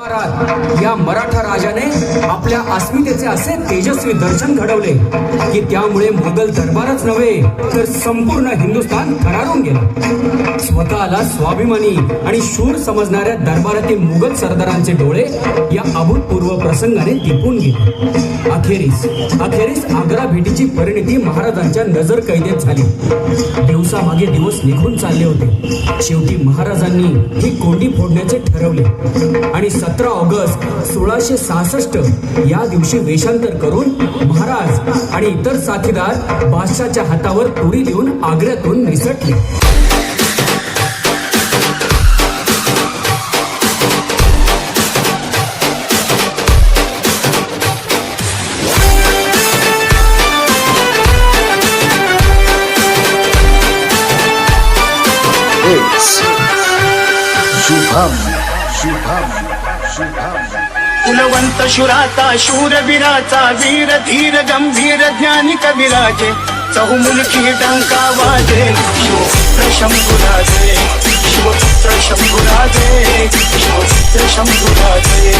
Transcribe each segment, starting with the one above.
महाराज, या मराठा राजाने आपल्या अस्मितेचे असे तेजस्वी दर्शन घडवले की त्यामुळे मुघल दरबारच नव्हे तर संपूर्ण हिंदुस्थान थरारून गेला. स्वतःला स्वाभिमानी आणि शूर समजणाऱ्या दरबारातील मुघल सरदारांचे डोळे या अभूतपूर्व प्रसंगाने दिपून गेले. अखेरीस अखेरीस आग्रा भेटीची परिणिती महाराजांच्या नजर कैदेत झाली. दिवसामागे दिवस निघून चालले होते. शेवटी महाराजांनी ही कोंडी फोडण्याचे ठरवले. आणि सतरा ऑगस्ट सोळाशे सहासष्ट. या दिवशी वेषांतर करून महाराज आणि इतर साथीदार बादशाच्या हातावर तुरी देऊन आग्र्यातून निसटले. शुभम कुलवंत शुराता शूरवीराचा वीर धीर गंभीर ज्ञानी कविराजे चहुमुलकी डंका वाजे शिवपुत्र शंभुराजे शिवपुत्र शंभुराजे शिवपुत्र शंभुराजे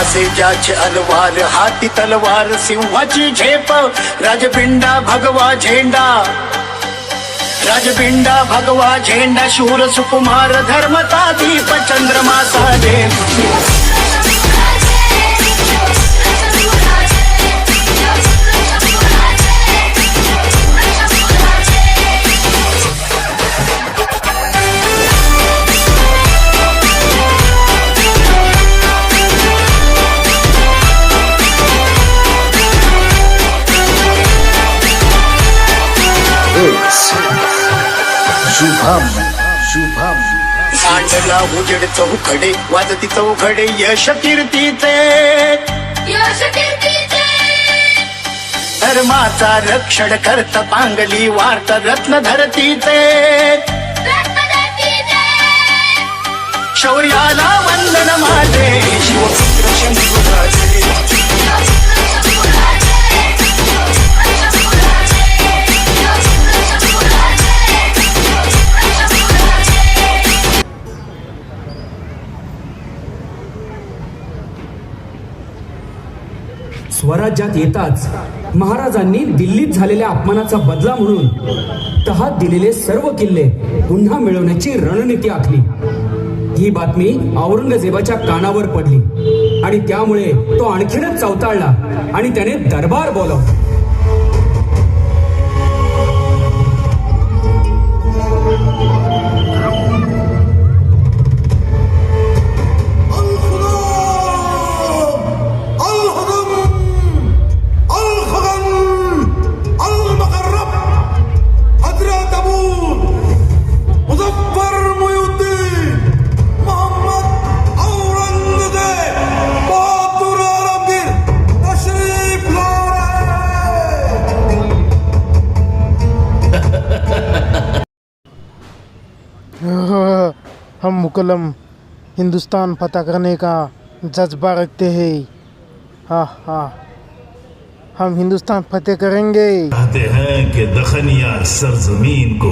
असे ज्याचे अलवार हाती तलवार सिंहाची झेप. राजपिंडा भगवा झेंडा. राजपिंडा भगवा झेंडा शूर सुकुमार धर्मता दीप चंद्रमा साजे उजेड चौखडे वाजती चौखडे यश कीर्तीचे धर्माचा रक्षण करत पांगली वार्त रत्न धरतीचे शौर्याला वंदन माझे. शिवपुत्र स्वराज्यात येताच महाराजांनी दिल्लीत झालेल्या अपमानाचा बदला म्हणून तहात दिलेले सर्व किल्ले पुन्हा मिळवण्याची रणनीती आखली. ही बातमी औरंगजेबाच्या कानावर पडली आणि त्यामुळे तो आणखीनच चवताळला आणि त्याने दरबार बोलावला. हम मुकलम हिंदुस्तान फतह करने का जज्बा रखते हैं। हाँ हाँ। हम हिंदुस्तान फतेह करेंगे। कहते हैं कि दखनिया सरजमीन को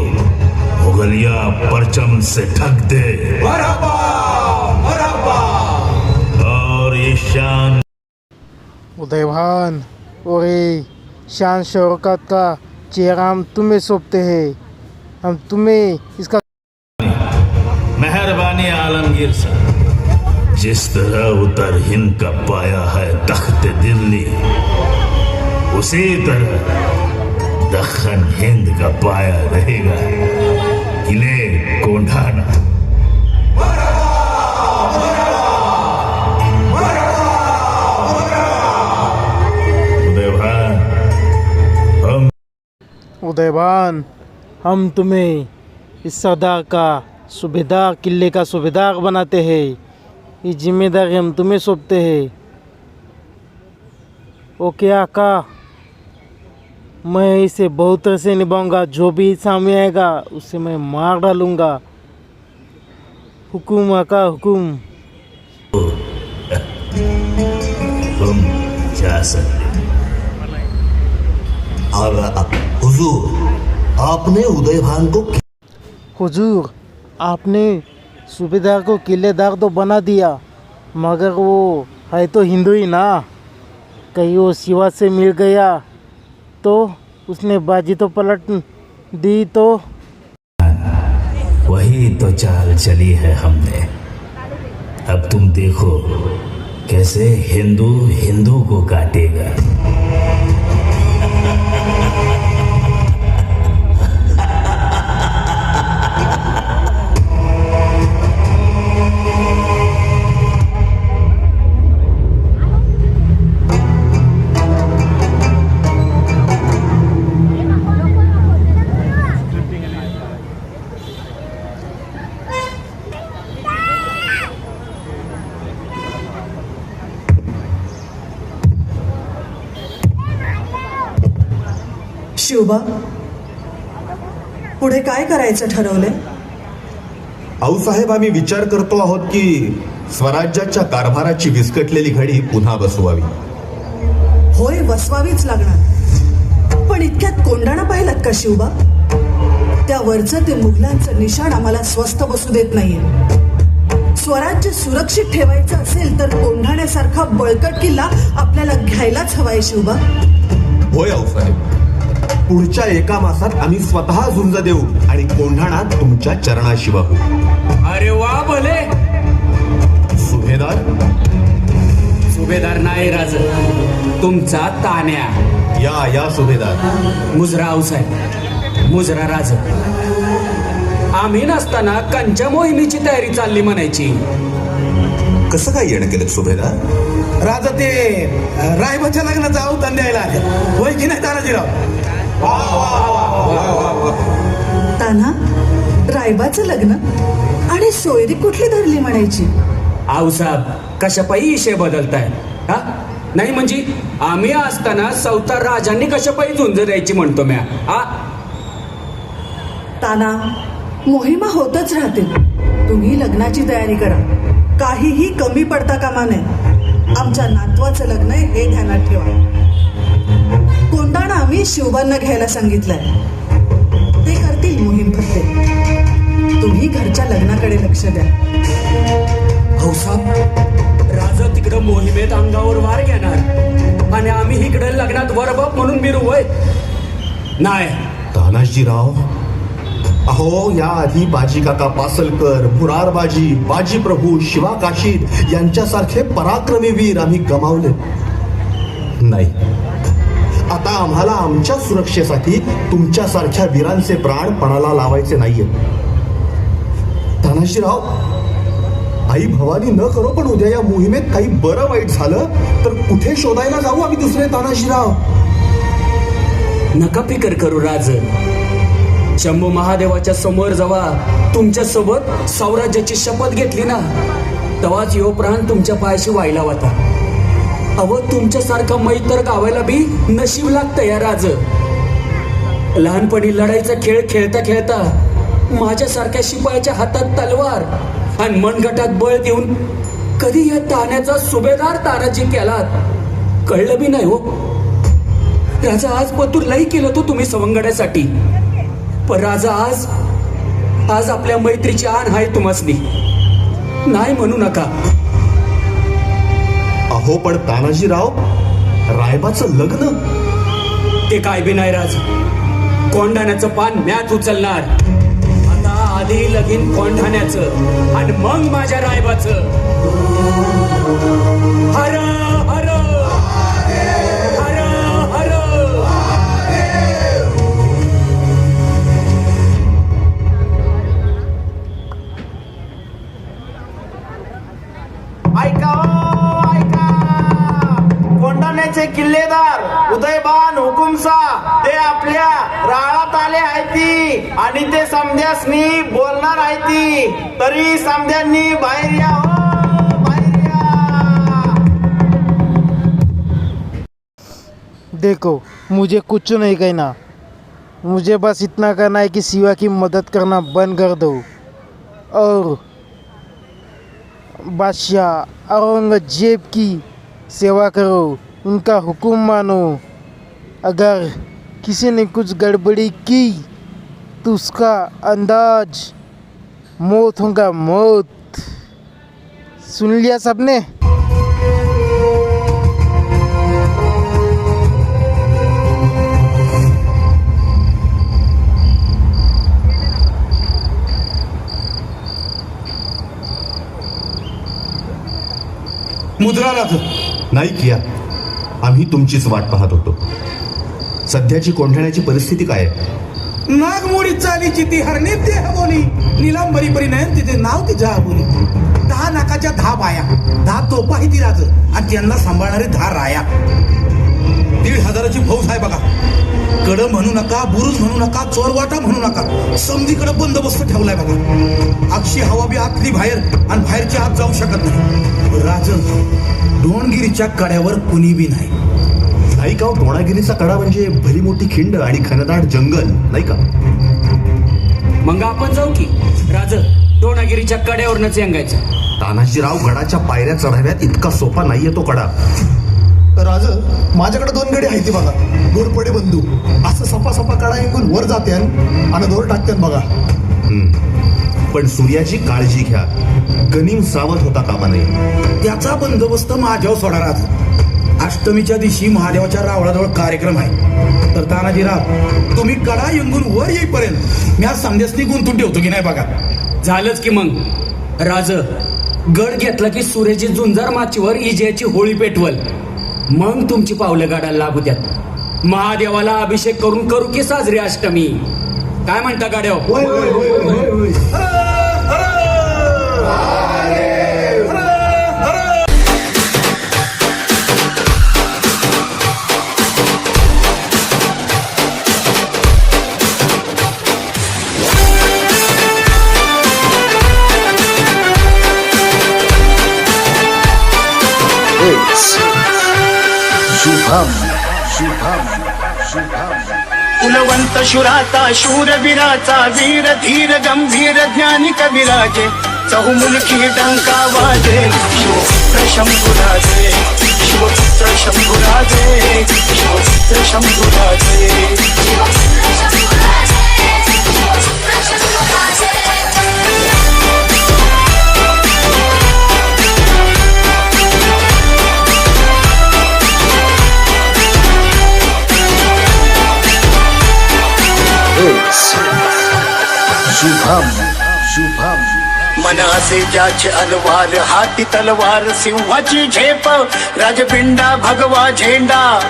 मुगलिया परचम से ढक दे। और ये शान उदयभान और ये शान शौकत का चेहरा हम तुम्हें सौंपते हैं। हम तुम्हें इसका साहब जिस तरह उतर हिंद का पाया है तख्त दिल्ली, उसी तरह दखन हिंद का पाया रहेगा। किले कोंढाना। उदयभान हम तुम्हें इस सरदार का सूबेदार किले का सूबेदार बनाते हैं। ये ज़िम्मेदारी हम तुम्हें सौंपते हैं। ओके आका मैं इसे बहुत से निभाऊँगा। जो भी सामने आएगा उसे मैं मार डालूँगा। हुकुम आका हुकुम। तुम जा सकते और हुजूर आपने उदयभान को हुजूर आपने सूबेदार को किलेदार तो बना दिया, मगर वो है तो हिंदू ही ना। कहीं वो शिवा से मिल गया तो उसने बाजी तो पलट दी तो। वही तो चाल चली है हमने। अब तुम देखो कैसे हिंदू हिंदू को काटेगा। शिवबा पुढे काय करायचं ठरवलंय? आऊसाहेब आम्ही विचार करतो आहोत की स्वराज्याच्या कारभाराची विस्कटलेली घडी पुन्हा बसवावी. होय बसवावीच लागणार. पण इतक्यात कोंडाणा पाहिलात का शिवबा? त्या वरचं ते मुघलांचं निशाण आम्हाला स्वस्त बसू देत नाहीये. स्वराज्य सुरक्षित ठेवायचं असेल तर कोंढाण्यासारखा बळकट किल्ला आपल्याला घ्यायलाच हवाय शिवबा. होय आऊसाहेब. पुढच्या एका मासात आम्ही स्वतः झुंज देऊ आणि कोंढाणा तुमच्या चरणाशी वाहू अरे वा भले. सुभेदार? सुभेदार नाही राज. तुमचा तान्या. या या सुभेदार. मुजरा आऊसाहेब मुजरा राज. आम्ही नसताना कंच्या मोहिमेची तयारी चालली म्हणायची. कसं काय येणं केलं सुभेदार? राजा ते रायबाच्या लग्नाचा अवतान द्यायला आले. होय की नाही तानाजीराव. ताना रायबाचं लग्न आणि सोयरी कुठली धरली म्हणायची? आऊसाहेब कशापायी विषय बदलताय? हा? नाही म्हणजे आम्ही असताना सौतार राजांनी कशापायी झुंज द्यायची म्हणतो म्या? हा? ताना मोहिमा होतच राहतील तुम्ही लग्नाची तयारी करा. काहीही कमी पडता कामा नये. आमच्या नातवाचं लग्न आहे हे ध्यानात ठेवा. कोंडाणा आम्ही शिवबांना घ्यायला सांगितलंय. ते करतील मोहीम फत्ते तुम्ही घरच्या लग्नाकडे लक्ष द्या. भाऊसाहेब राजा तिकडं मोहिमेत अंगावर वार घेणार. आणि आम्ही इकडे लग्नात वरबाप म्हणून मिरू वय नाही. तानाजीराव अहो या आधी बाजी काका पासलकर मुरारबाजी बाजी प्रभू शिवा काशीद यांच्यासारखे पराक्रमी वीर आम्ही गमावले. नाही. आम्हाला आमच्या सुरक्षेसाठी तुमच्यासारख्या वीरांचे प्राण पणाला लावायचे नाहीये. तानाजीराव आई भवानी न करो पण उद्या या मोहिमेत काही बरं वाईट झालं तर कुठे शोधायला जाऊ आम्ही दुसरे तानाजीराव नका फिकर करू राज. शंभू महादेवाच्या समोर जेव्हा तुमच्यासोबत सौराज्याची शपथ घेतली ना. तेव्हाच यो प्राण तुमच्या पायाशी व्हायला होता. अव तुमच्यासारखा मैत्र गावायला बी नशीब लागतं या राज. लहानपणी लढाईचा खेळ खेळता खेळता माझ्यासारख्या शिपायाच्या हातात तलवार आणि मनगटात बळ देऊन कधी या ताण्याचा सुभेदार तानाजी केलात? कळलं बी नाही हो. राजा आज पतूर लई केलं तो तुम्ही सवंगड्यासाठी. पण राजा आज आज आपल्या मैत्रीची आण आहे तुम्हासनी. नाही म्हणू नका. हो पण तानाजीराव रायबाचं लग्न? ते काय बी नाही राज. कोंढाण्याचं पान म्यात उचलणार. आता आधी लगीन कोंढाण्याचं आणि मग माझ्या रायबाचं. हर हर! कोंढाण्याचे किल्लेदार उदयबान हुकुमसा ते आपल्या राळात आले आहेत आणि ते समध्यासनी बोलणार आहेत तरी समध्यांनी बाहेर या हो, बाहेर या. देखो, मुझे कुछ नहीं कहना। मुझे बस इतना करना है कि शिवा की मदद करना बंद कर दो। और बादशाह औरंगज़ेब की सेवा करो। उनका हुक्म मानो। अगर किसी ने कुछ गड़बड़ी की तो उसका अंदाज मौत होगा मौत। सुन लिया सबने? मुद्रानाथ नाही किया। आम्ही तुमचीच वाट पाहत होतो. सध्याची कोंढाण्याची परिस्थिती काय आहे? नागमोडी चालीची ती हरणे ते हवोली. निलांबरी परी नयन तिथे नाव ती जहा दहा नाकाच्या दहा बाया. दहा तोपा आहे ती राज. आणि त्यांना सांभाळणारे दहा राया. दीड हजाराची फौज आहे बघा. कड म्हणू नका बुरुज म्हणू नका चोरवाटा म्हणू नका. समधीकडे बंदोबस्त ठेवलाय बघा. अक्षी हवा बी आतली बाहेर आणि बाहेरची आत जाऊ शकत नाही. राज डोणगिरीच्या कड्यावर कुणी बी नाही. नाही का हो, द्रोणागिरीचा कडा म्हणजे भली मोठी खिंड आणि खनदाट जंगल नाही का? मग आपण जाऊ की. राज द्रोणागिरीच्या कड्यावरनच यंगायचं. तानाजीराव गडाच्या पायऱ्या चढाव्यात इतका सोपा नाहीये तो कडा. राज माझ्याकडे दोन गडी आहेत ती बघा. घोरपडे बंधू. असं सपा सपा कडा ऐकून वर जात्यान आणि दोर टाकत्यान बघा. हम्म. पण सूर्याची काळजी घ्या. गनिम सावध होता कामा नये त्याचा बंदोबस्त महादेव सोडा राज. अष्टमीच्या दिवशी महादेवाच्या रावळाजवळ कार्यक्रम आहे. तर तानाजीराव तुम्ही कडा येंगून वर येईपर्यंत मी आज संदेशनी गुंतून ठेवतो की नाही बघा? झालंच की मग. राज गड घेतला की सूर्याची झुंजार माचीवर इजेची होळी पेटवल. मग तुमची पावलं गाडायला लागू द्यात. महादेवाला अभिषेक करून करू की साजरी अष्टमी? काय म्हणता गाड्याव? शुभम शुभम शुभम कुलवंत शुराचा शूरवीराचा वीर धीर गंभीर ज्ञानी कविराजे चहुमुलकी डंका वाजे शिवपुत्र शंभुराजे शिवपुत्र शंभुराजे शिवपुत्र शंभुराजे. It's शुभम शुभम. मनासे ज्याचे अलवार हाती तलवार सिंहाची झेप. राजपिंडा भगवा झेंडा.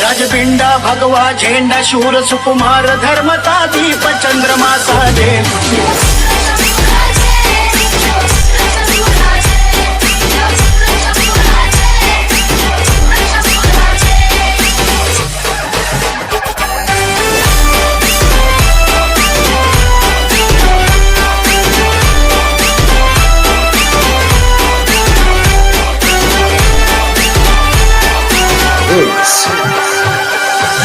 राजपिंडा भगवा झेंडा शूर सुकुमार धर्मता दीप चंद्रमा साजे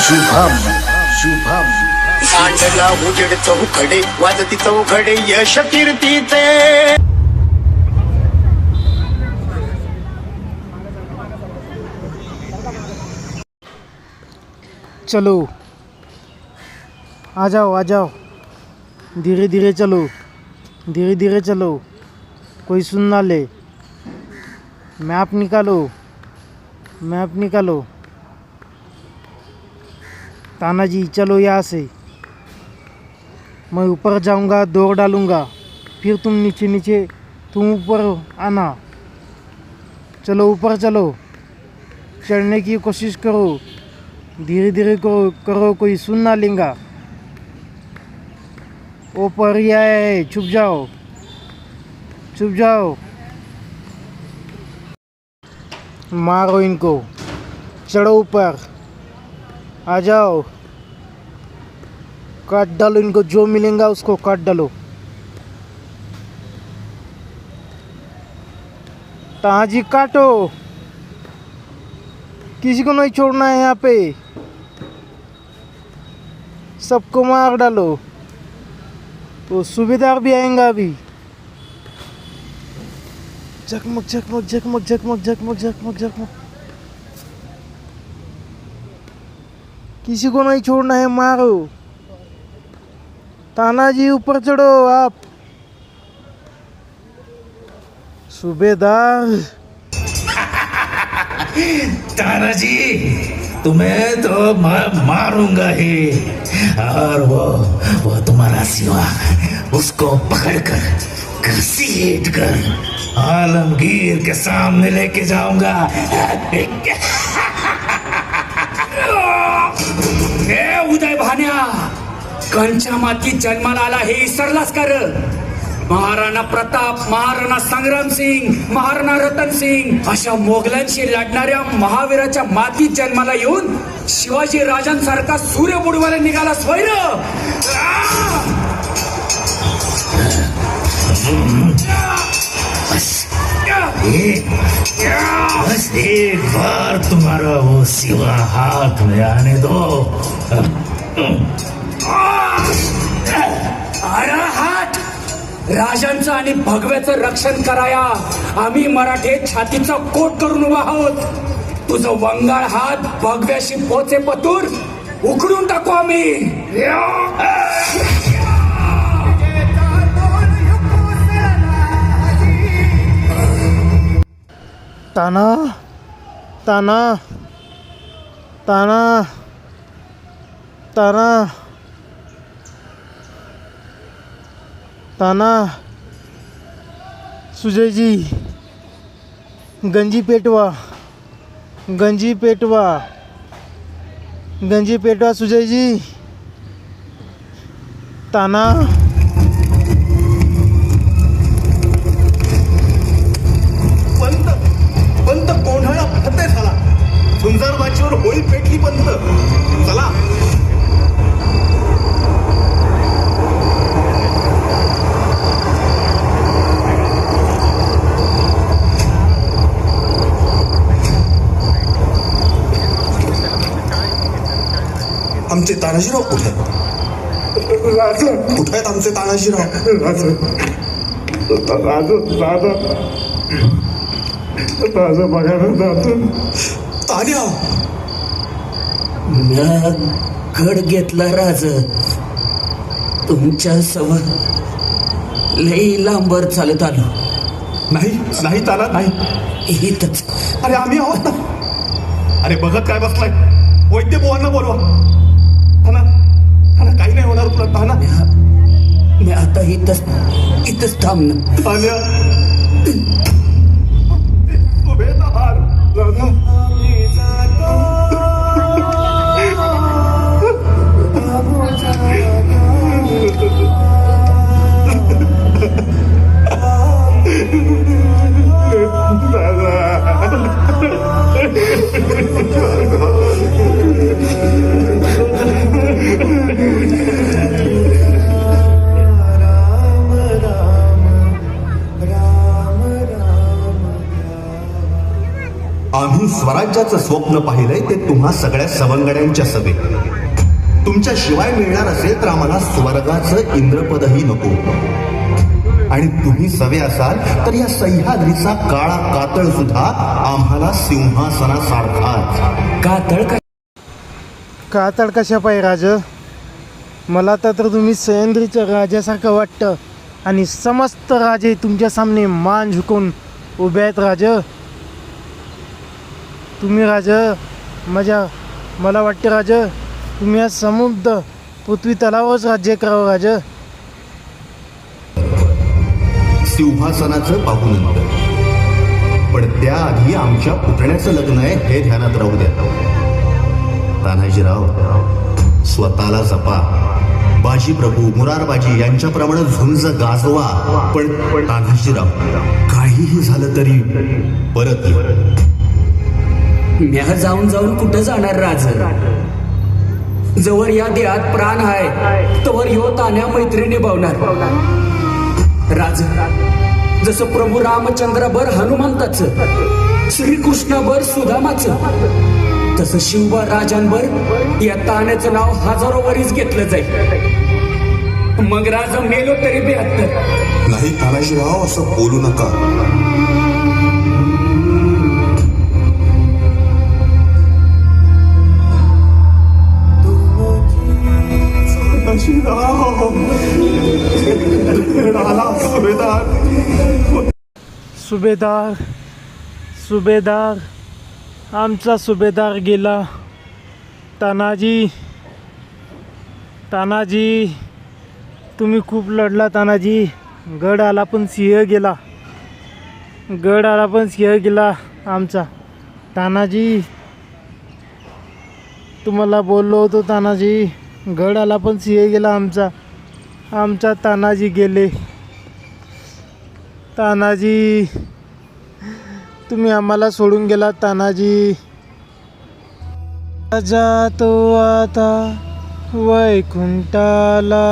शुभम शुभम। सांडला उजेड चौखडे वाजती चौखडे यश कीर्तीचे चलो। आ जाओ आ जाओ। धीरे धीरे चलो। धीरे धीरे चलो। कोई सुन ना ले। मैप निकालो। मैप निकालो। तानाजी चलो यहाँ से। मैं ऊपर जाऊँगा, दौड़ डालूँगा। फिर तुम नीचे नीचे, तुम ऊपर आना। चलो, ऊपर चलो। चढ़ने की कोशिश करो। धीरे धीरे करो करो, कोई सुन ना लेगा। वो परिया है, छुप जाओ। छुप जाओ। मारो इनको। चढ़ो ऊपर। आ जाओ। काट डालो इनको, जो मिलेगा उसको काट डालो। ताजी काटो। किसी को नहीं छोड़ना है यहाँ पे। सबको मार डालो। तो सूबेदार भी आएगा अभी। जगमग जगमग जगमग जगमग जगमग जगमग जगमग। किसी को नहीं छोड़ना है मारो। ताना जी ऊपर चढ़ो आप। सूबेदार। तानाजी, तुम्हें तो मैं, मारूँगा ही। और वो वो तुम्हारा सिवा, उसको पकड़कर, घसीट कर, आलमगीर के सामने लेके जाऊँगा। उदय भान्या कंच्या मातीत जन्माला आला हे विसरलास कर महाराणा प्रताप महाराणा संग्राम सिंग महाराणा रतन सिंग अशा मोगलांशी लढणाऱ्या महावीराच्या मातीत जन्माला येऊन शिवाजी राजांसारखा सूर्य बुडवायला निघाला स्वैर. एक बस एक बार तुम्हारा वो सिवा हाथ में आने दो अरे हात राजांचं आणि भगव्याचं रक्षण कराया. आम्ही मराठे छातीचा कोट करून उभा आहोत. तुझं वंगाळ हात भगव्याशी पोचे पतूर उकडून टाकू आम्ही. ताना ताना ताना ताना ताना सुजयजी गंजी पेटवा गंजी पेटवा गंजी पेटवा सुजयजी ताना तानाजीराव कुठे? आहेत कुठे आहेत आमचे तानाजीराव? तान्या गड घेतला राज. तुमच्या सवय लई लांबर चालत आलो. नाही नाही ताना नाही. इथंच. अरे आम्ही आहोत ना. अरे बघत काय बसलाय? वैद्य बुवांना बोलवा. काही नाही होणार तुला ताना मी। आता इथंच इथंच थांबणं तान्या सुभेदार दादा स्वराज्याचं स्वप्न पाहिलंय ते तुम्हा सगळ्या सवंगड्यांच्या सभेत. तुमच्या शिवाय मिळणार असेल तर आम्हाला स्वर्गाचं इंद्रपदही नको. आणि तुम्ही सवे असाल तर या सह्याद्रीचा काळा कातळ सुद्धा आम्हाला सिंहासनासारखाच. कातळ का कातड कशा पाहिजे राज? मला तर तर तुम्ही सह्याद्रीच्या राजासारखं वाटतं. आणि समस्त राजे तुमच्या सामने मान झुकून उभे आहेत राज. तुम्ही राज माझ्या मला वाटतं राज तुम्ही आज समुद्र पृथ्वी तलावरच राज्य करावं राज. सिंहासनाचं पाहून पण त्याआधी आमच्या पुतण्याचं लग्न आहे हे ध्यानात राहू द्या. तानाजीराव स्वतःला जपा. बाजी प्रभू मुरारबाजी यांच्याप्रमाणे झुंज गाजवा. पण तानाजीराव काहीही झालं तरी परत ये. म्या जाऊन जाऊन कुठं जाणार राज? जवळ या देहात प्राण आहे तवर यो तान्या मैत्रिणी निभावणार राज जसं प्रभू रामचंद्रभर हनुमंताच श्रीकृष्णभर सुदामाच तसं शिवभर राजांवर या ताण्याचं नाव हजारो वरीच घेतलं जाईल. मग राजा मेलो तरी बेहत्तर. नाही तानाजीराव असं बोलू नका. सुभेदार सुभेदार आमचा सुभेदार गेला. तानाजी तानाजी तुम्ही खूप लढला तानाजी. गड आला पण सिंह गेला. गड आला पण सिंह गेला आमचा. तानाजी तुम्हाला बोललो होतो तानाजी. गड आला पण सिंह गेला आमचा. आमचा तानाजी गेले. तानाजी तुम्ही आम्हाला सोडून गेला तानाजी. जातो आता वैकुंठाला.